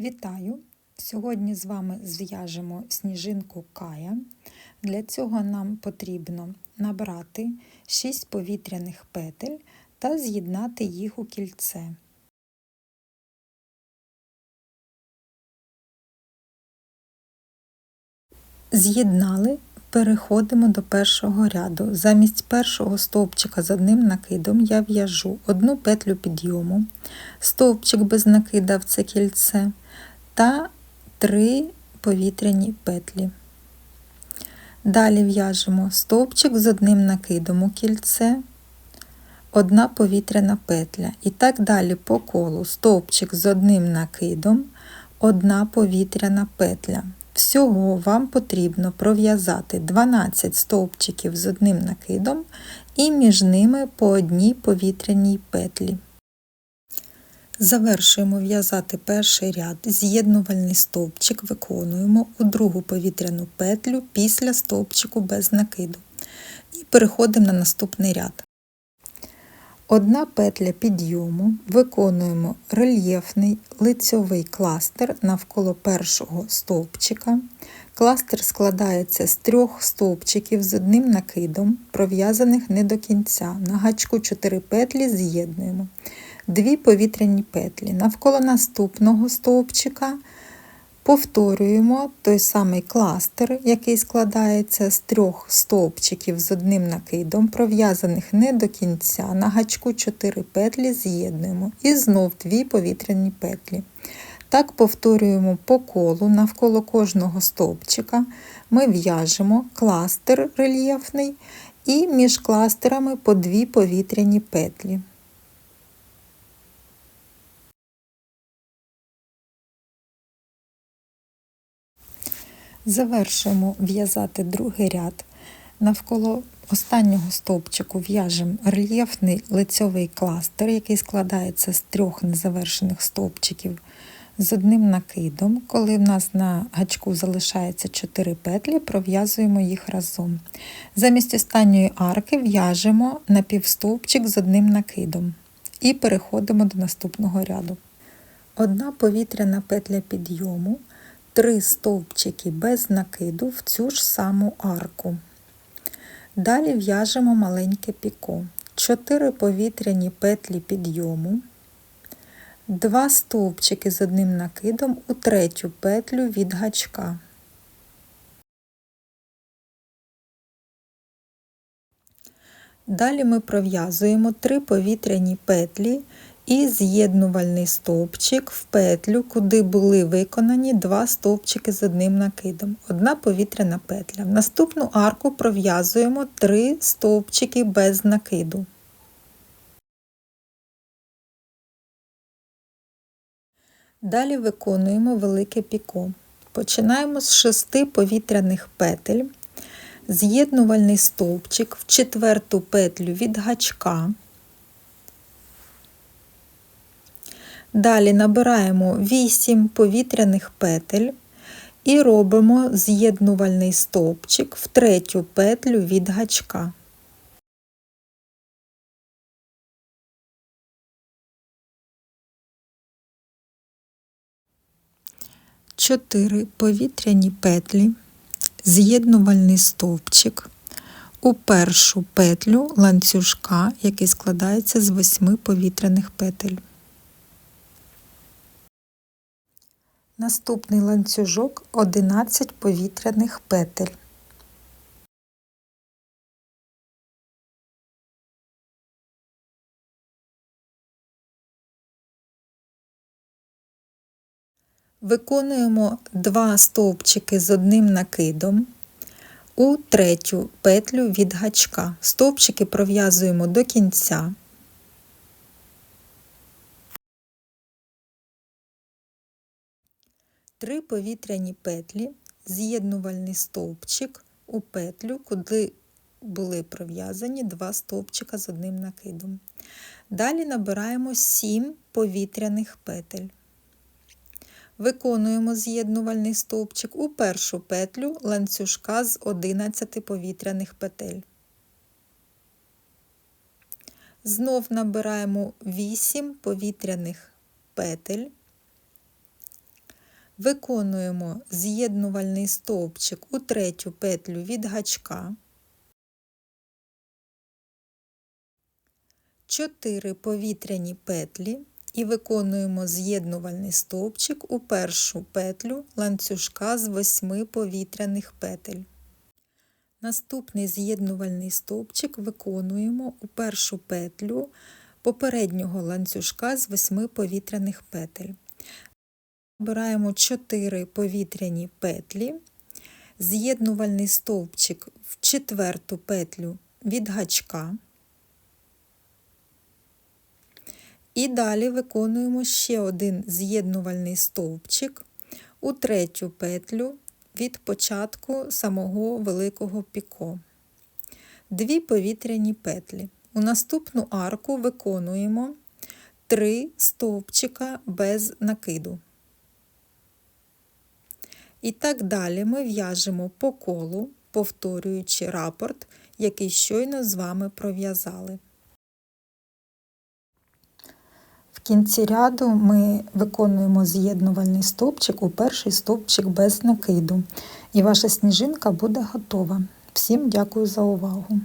Вітаю! Сьогодні з вами зв'яжемо сніжинку Кая. Для цього нам потрібно набрати 6 повітряних петель та з'єднати їх у кільце. З'єднали, переходимо до першого ряду. Замість першого стовпчика з одним накидом я в'яжу одну петлю підйому, стовпчик без накида в це кільце та 3 повітряні петлі. Далі в'яжемо стовпчик з одним накидом у кільце, одна повітряна петля. І так далі по колу стовпчик з одним накидом, одна повітряна петля. Всього вам потрібно пров'язати 12 стовпчиків з одним накидом і між ними по одній повітряній петлі. Завершуємо в'язати перший ряд, з'єднувальний стовпчик виконуємо у другу повітряну петлю після стовпчику без накиду. І переходимо на наступний ряд. Одна петля підйому виконуємо рельєфний лицьовий кластер навколо першого стовпчика. Кластер складається з трьох стовпчиків з одним накидом, пров'язаних не до кінця. На гачку 4 петлі з'єднуємо дві повітряні петлі. Навколо наступного стовпчика повторюємо той самий кластер, який складається з трьох стовпчиків з одним накидом, пров'язаних не до кінця. На гачку 4 петлі з'єднуємо і знов дві повітряні петлі. Так повторюємо по колу навколо кожного стовпчика ми в'яжемо кластер рельєфний і між кластерами по дві повітряні петлі. Завершуємо в'язати другий ряд. Навколо останнього стовпчику в'яжемо рельєфний лицьовий кластер, який складається з трьох незавершених стовпчиків з одним накидом. Коли в нас на гачку залишається 4 петлі, пров'язуємо їх разом. Замість останньої арки в'яжемо напівстовпчик з одним накидом і переходимо до наступного ряду. Одна повітряна петля підйому три стовпчики без накиду в цю ж саму арку. Далі в'яжемо маленьке піко, 4 повітряні петлі підйому, 2 стовпчики з одним накидом у третю петлю від гачка. Далі ми пров'язуємо 3 повітряні петлі і з'єднувальний стовпчик в петлю, куди були виконані два стовпчики з одним накидом, одна повітряна петля. В наступну арку пров'язуємо три стовпчики без накиду. Далі виконуємо велике піко. Починаємо з шести повітряних петель, з'єднувальний стовпчик в четверту петлю від гачка. Далі набираємо 8 повітряних петель і робимо з'єднувальний стовпчик в третю петлю від гачка. Чотири повітряні петлі, з'єднувальний стовпчик у першу петлю ланцюжка, який складається з восьми повітряних петель. Наступний ланцюжок 11 повітряних петель. Виконуємо два стовпчики з одним накидом у третю петлю від гачка. Стовпчики пров'язуємо до кінця. Три повітряні петлі, з'єднувальний стовпчик у петлю, куди були пров'язані два стовпчика з одним накидом. Далі набираємо 7 повітряних петель. Виконуємо з'єднувальний стовпчик у першу петлю ланцюжка з 11 повітряних петель. Знов набираємо 8 повітряних петель. Виконуємо з'єднувальний стовпчик у третю петлю від гачка. 4 повітряні петлі і виконуємо з'єднувальний стовпчик у першу петлю ланцюжка з 8 повітряних петель. Наступний з'єднувальний стовпчик виконуємо у першу петлю попереднього ланцюжка з 8 повітряних петель. Обираємо 4 повітряні петлі, з'єднувальний стовпчик в четверту петлю від гачка. І далі виконуємо ще один з'єднувальний стовпчик у третю петлю від початку самого великого піко. Дві повітряні петлі. У наступну арку виконуємо 3 стовпчика без накиду. І так далі ми в'яжемо по колу, повторюючи рапорт, який щойно з вами пров'язали. В кінці ряду ми виконуємо з'єднувальний стовпчик у перший стовпчик без накиду. І ваша сніжинка буде готова. Всім дякую за увагу!